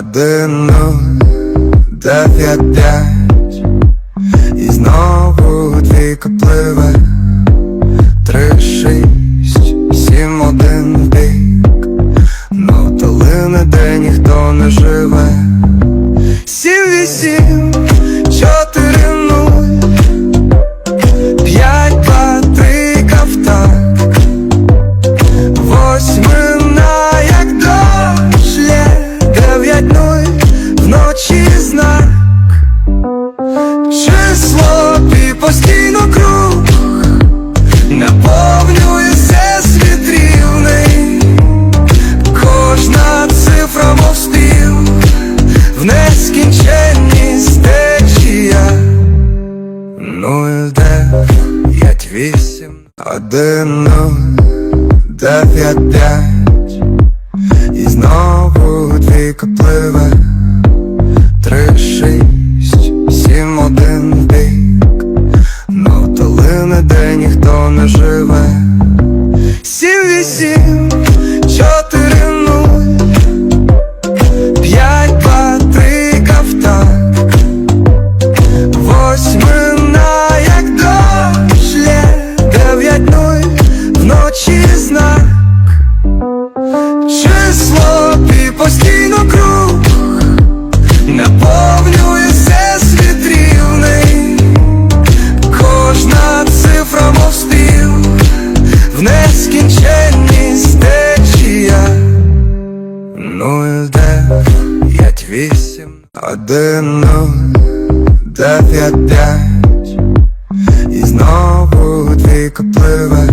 Один нуль, дев'ять п'ять. І знову двійка пливе Три, шість, сім, один в бік Ну долини, де ніхто не живе вночі знак. Число і постійно круг. Наповнює всесвіт рівний. Кожна цифра мов спів В нескінченність течія Нуль, дев'ять, вісім, один, нуль, дев'ять, п'ять. І знову двійка пливе Три, вісім, один, нуль, дев'ять, п'ять. І знову дві пливе